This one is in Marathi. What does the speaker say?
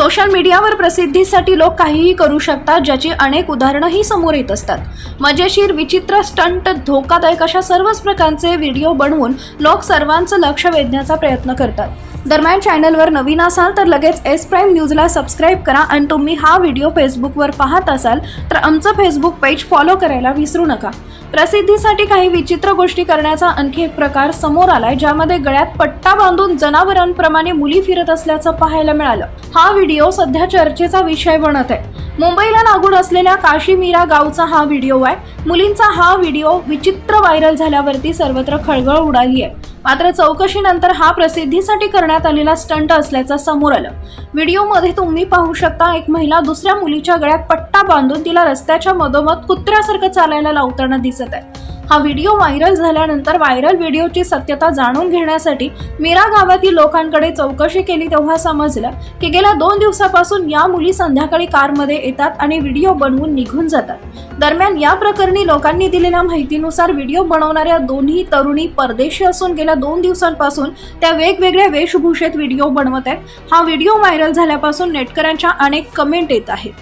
सोशल मीडियावर प्रसिद्धीसाठी लोक काहीही करू शकतात ज्याची अनेक उदाहरणंही समोर येत असतात. मजेशीर विचित्र स्टंट धोकादायक अशा सर्वच प्रकारचे व्हिडिओ बनवून लोक सर्वांचं लक्ष वेधण्याचा प्रयत्न करतात. दरम्यान चॅनलवर नवीन असाल तर लगेच एस प्राईम न्यूजला सबस्क्राईब करा आणि तुम्ही हा व्हिडिओ फेसबुकवर पाहत असाल तर आमचं फेसबुक पेज फॉलो करायला विसरू नका. प्रसिद्धीसाठी काही विचित्र गोष्टी करण्याचा आणखी एक प्रकार समोर आलाय ज्यामध्ये गळ्यात पट्टा बांधून जनावरांप्रमाणे मुली फिरत असल्याचं पाहायला मिळालं. हा व्हिडिओ सध्या चर्चेचा विषय बनत आहे. मुंबईला लागून असलेल्या काशीमीरा गावचा हा व्हिडिओ आहे. मुलींचा हा व्हिडिओ विचित्र व्हायरल झाल्यावरती सर्वत्र खळबळ उडाली आहे. मात्र चौकशीनंतर हा प्रसिद्धीसाठी करण्यात आलेला स्टंट असल्याचं समोर आलं. व्हिडिओमध्ये तुम्ही पाहू शकता एक महिला दुसऱ्या मुलीच्या गळ्यात पट्टा बांधून तिला रस्त्याच्या मधोमध कुत्र्यासारखं चालायला लावताना दिसत आहे. हा व्हिडिओ व्हायरल झाल्यानंतर व्हायरल व्हिडिओची सत्यता जाणून घेण्यासाठी मीरा गावातील लोकांकडे चौकशी केली तेव्हा समजलं की गेल्या दोन दिवसापासून या मुली संध्याकाळी कारमध्ये येतात आणि व्हिडिओ बनवून निघून जातात. दरम्यान या प्रकरणी लोकांनी दिलेल्या माहितीनुसार व्हिडिओ बनवणाऱ्या दोन्ही तरुणी परदेशी असून गेल्या दोन दिवसांपासून त्या वेगवेगळ्या वेशभूषेत व्हिडिओ बनवत आहेत. हा व्हिडिओ व्हायरल झाल्यापासून नेटकऱ्यांच्या अनेक कमेंट येत आहेत.